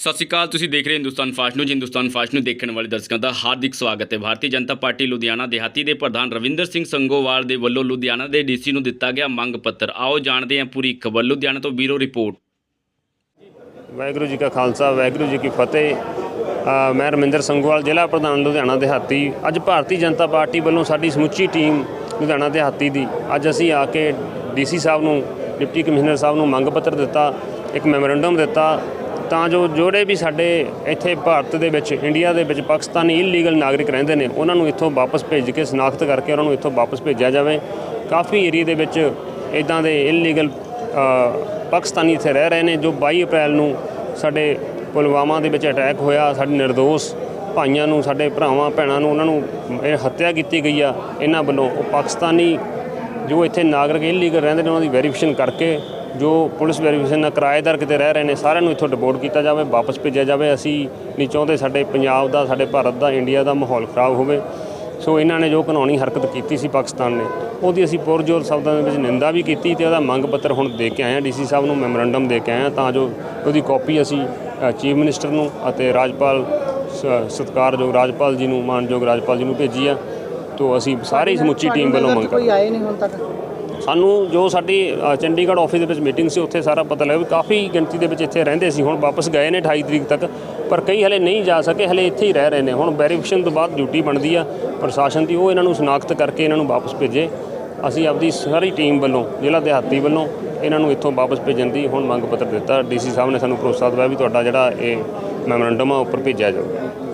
ਸਤਿ ਸ਼੍ਰੀ ਅਕਾਲ, ਤੁਸੀਂ ਦੇਖ ਰਹੇ ਹੋ Hindustan fast news. Hindustan fast ਨੂੰ ਦੇਖਣ ਵਾਲੇ ਦਰਸ਼ਕਾਂ ਦਾ ਹਾਰਦਿਕ ਸਵਾਗਤ ਹੈ। ਭਾਰਤੀ ਜਨਤਾ ਪਾਰਟੀ ਲੁਧਿਆਣਾ ਦੇਹਾਤੀ ਦੇ ਪ੍ਰਧਾਨ ਰਵਿੰਦਰ ਸਿੰਘ ਸੰਗੋਵਾਲ ਦੇ ਵੱਲੋਂ ਲੁਧਿਆਣਾ ਦੇ ਡੀਸੀ ਨੂੰ ਦਿੱਤਾ ਗਿਆ ਮੰਗ ਪੱਤਰ। ਆਓ ਜਾਣਦੇ ਹਾਂ ਪੂਰੀ ਖਬਰ। ਲੁਧਿਆਣਾ ਤੋਂ ਬੀਰੋ ਰਿਪੋਰਟ। ਵਾਹਿਗੁਰੂ ਜੀ ਕਾ ਖਾਲਸਾ, ਵਾਹਿਗੁਰੂ ਜੀ ਕੀ ਫਤਿਹ। ਮੈਂ ਰਮਿੰਦਰ ਸੰਗੋਵਾਲ, ਜ਼ਿਲ੍ਹਾ ਪ੍ਰਧਾਨ ਲੁਧਿਆਣਾ ਦਿਹਾਤੀ। ਅੱਜ ਭਾਰਤੀ ਜਨਤਾ ਪਾਰਟੀ ਵੱਲੋਂ ਸਾਡੀ ਸਮੁੱਚੀ ਟੀਮ ਲੁਧਿਆਣਾ ਦਿਹਾਤੀ ਦੀ। ਅੱਜ ਅਸੀਂ ਆ ਕੇ ਡੀਸੀ ਸਾਹਿਬ ਨੂੰ, ਡਿਪਟੀ ਕਮਿਸ਼ਨਰ ਸਾਹਿਬ ਨੂੰ ਮੰਗ ਪੱਤਰ ਦਿੱਤਾ, ਇੱਕ ਮੈਮੋਰੈਂਡਮ ਦਿੱਤਾ। ਤਾਂ ਜੋ ਜਿਹੜੇ ਵੀ ਸਾਡੇ ਇੱਥੇ ਭਾਰਤ ਦੇ ਵਿੱਚ, ਇੰਡੀਆ ਦੇ ਵਿੱਚ ਪਾਕਿਸਤਾਨੀ ਇਲੀਗਲ ਨਾਗਰਿਕ ਰਹਿੰਦੇ ਨੇ, ਉਹਨਾਂ ਨੂੰ ਇੱਥੋਂ ਵਾਪਸ ਭੇਜ ਕੇ ਸ਼ਨਾਖਤ ਕਰਕੇ ਉਹਨਾਂ ਨੂੰ ਇੱਥੋਂ ਵਾਪਸ ਭੇਜਿਆ ਜਾਵੇ। ਕਾਫੀ ਏਰੀਏ ਦੇ ਵਿੱਚ ਇਦਾਂ ਦੇ ਇਲੀਗਲ ਪਾਕਿਸਤਾਨੀ ਇੱਥੇ ਰਹਿ ਰਹੇ ਨੇ, ਜੋ 22 ਅਪ੍ਰੈਲ ਨੂੰ ਸਾਡੇ ਪੁਲਵਾਮਾ ਦੇ ਵਿੱਚ ਅਟੈਕ ਹੋਇਆ, ਸਾਡੇ ਨਿਰਦੋਸ਼ ਭਾਈਆਂ ਨੂੰ, ਸਾਡੇ ਭਰਾਵਾਂ, ਭੈਣਾਂ ਨੂੰ, ਉਹਨਾਂ ਨੂੰ ਇਹ ਹੱਤਿਆ ਕੀਤੀ ਗਈ ਆ। ਇਹਨਾਂ ਵੱਲੋਂ ਉਹ ਪਾਕਿਸਤਾਨੀ ਜੋ ਇੱਥੇ ਨਾਗਰਿਕ ਇਲੀਗਲ ਰਹਿੰਦੇ ਨੇ, ਉਹਨਾਂ ਦੀ ਵੈਰੀਫਿਕੇਸ਼ਨ ਕਰਕੇ ਜੋ ਪੁਲਿਸ ਵੈਰੀਫਿਕੇਸ਼ਨ ਨਾਲ ਕਿਰਾਏਦਾਰ ਕਿਤੇ ਰਹਿ ਰਹੇ ਨੇ ਸਾਰਿਆਂ ਨੂੰ ਇੱਥੋਂ ਡਿਪੋਰਟ ਕੀਤਾ ਜਾਵੇ ਵਾਪਸ ਭੇਜਿਆ ਜਾਵੇ। ਅਸੀਂ ਨਹੀਂ ਚਾਹੁੰਦੇ ਸਾਡੇ ਪੰਜਾਬ ਦਾ ਸਾਡੇ ਭਾਰਤ ਦਾ ਇੰਡੀਆ ਦਾ ਮਾਹੌਲ ਖਰਾਬ ਹੋਵੇ। ਸੋ ਇਹਨਾਂ ਨੇ ਜੋ ਕਾਨੂੰਨੀ ਹਰਕਤ ਕੀਤੀ ਸੀ ਪਾਕਿਸਤਾਨ ਨੇ ਉਹਦੀ ਅਸੀਂ ਪੁਰਜੋਰ ਸ਼ਬਦਾਂ ਦੇ ਵਿੱਚ ਨਿੰਦਾ ਵੀ ਕੀਤੀ ਤੇ ਉਹਦਾ ਮੰਗ ਪੱਤਰ ਹੁਣ ਦੇ ਕੇ ਆਏ ਹਾਂ। ਡੀਸੀ ਸਾਹਿਬ ਨੂੰ ਮੈਮੋਰੈਂਡਮ ਦੇ ਕੇ ਆਏ ਹਾਂ ਤਾਂ ਜੋ ਉਹਦੀ ਕਾਪੀ ਅਸੀਂ ਚੀਫ ਮਿਨਿਸਟਰ ਨੂੰ ਅਤੇ ਰਾਜਪਾਲ ਸਤਿਕਾਰਯੋਗ ਰਾਜਪਾਲ ਜੀ ਨੂੰ ਮਾਨਯੋਗ ਰਾਜਪਾਲ ਜੀ ਨੂੰ ਭੇਜੀ ਆ। ਤੋਂ ਅਸੀਂ ਸਾਰੀ ਸਮੁੱਚੀ ਟੀਮ ਵੱਲੋਂ ਮੰਗ ਕੋਈ ਕਰਦੇ ਆਏ ਨਹੀਂ ਹੁਣ ਤੱਕ? ਸਾਨੂੰ ਜੋ ਸਾਡੀ ਚੰਡੀਗੜ੍ਹ ਆਫਿਸ ਦੇ ਵਿੱਚ ਮੀਟਿੰਗ ਸੀ, ਉੱਥੇ ਸਾਰਾ ਪਤਾ ਲੱਗਾ ਵੀ ਕਾਫੀ ਗਿਣਤੀ ਦੇ ਵਿੱਚ ਇੱਥੇ ਰਹਿੰਦੇ ਸੀ। ਹੁਣ ਵਾਪਸ ਗਏ ਨੇ 28 ਤਰੀਕ ਤੱਕ, ਪਰ ਕਈ ਹਲੇ ਨਹੀਂ ਜਾ ਸਕੇ, ਹਲੇ ਇੱਥੇ ਹੀ ਰਹਿ ਰਹੇ ਨੇ। ਹੁਣ ਵੈਰੀਫਿਕੇਸ਼ਨ ਤੋਂ ਬਾਅਦ ਡਿਊਟੀ ਬਣਦੀ ਆ। ਪ੍ਰਸ਼ਾਸਨ ਦੀ ਉਹ ਇਹਨਾਂ ਨੂੰ ਸ਼ਨਾਖਤ ਕਰਕੇ ਇਹਨਾਂ ਨੂੰ ਵਾਪਸ ਭੇਜੇ। ਅਸੀਂ ਆਪਦੀ ਸਾਰੀ ਟੀਮ ਵੱਲੋਂ, ਜ਼ਿਲ੍ਹਾ ਦਿਹਾਤੀ ਵੱਲੋਂ ਇਹਨਾਂ ਨੂੰ ਇੱਥੋਂ ਵਾਪਸ ਭੇਜਣ ਦੀ ਹੁਣ ਮੰਗ ਪੱਤਰ ਦਿੱਤਾ। ਡੀਸੀ ਸਾਹਿਬ ਨੇ ਸਾਨੂੰ ਭਰੋਸਾ ਦਿਵਾਇਆ ਵੀ ਤੁਹਾਡਾ ਜਿਹੜਾ ਇਹ ਮੈਮੋਰੈਂਡਮ ਆ ਉੱਪਰ ਭੇਜਿਆ ਜਾਊਗਾ।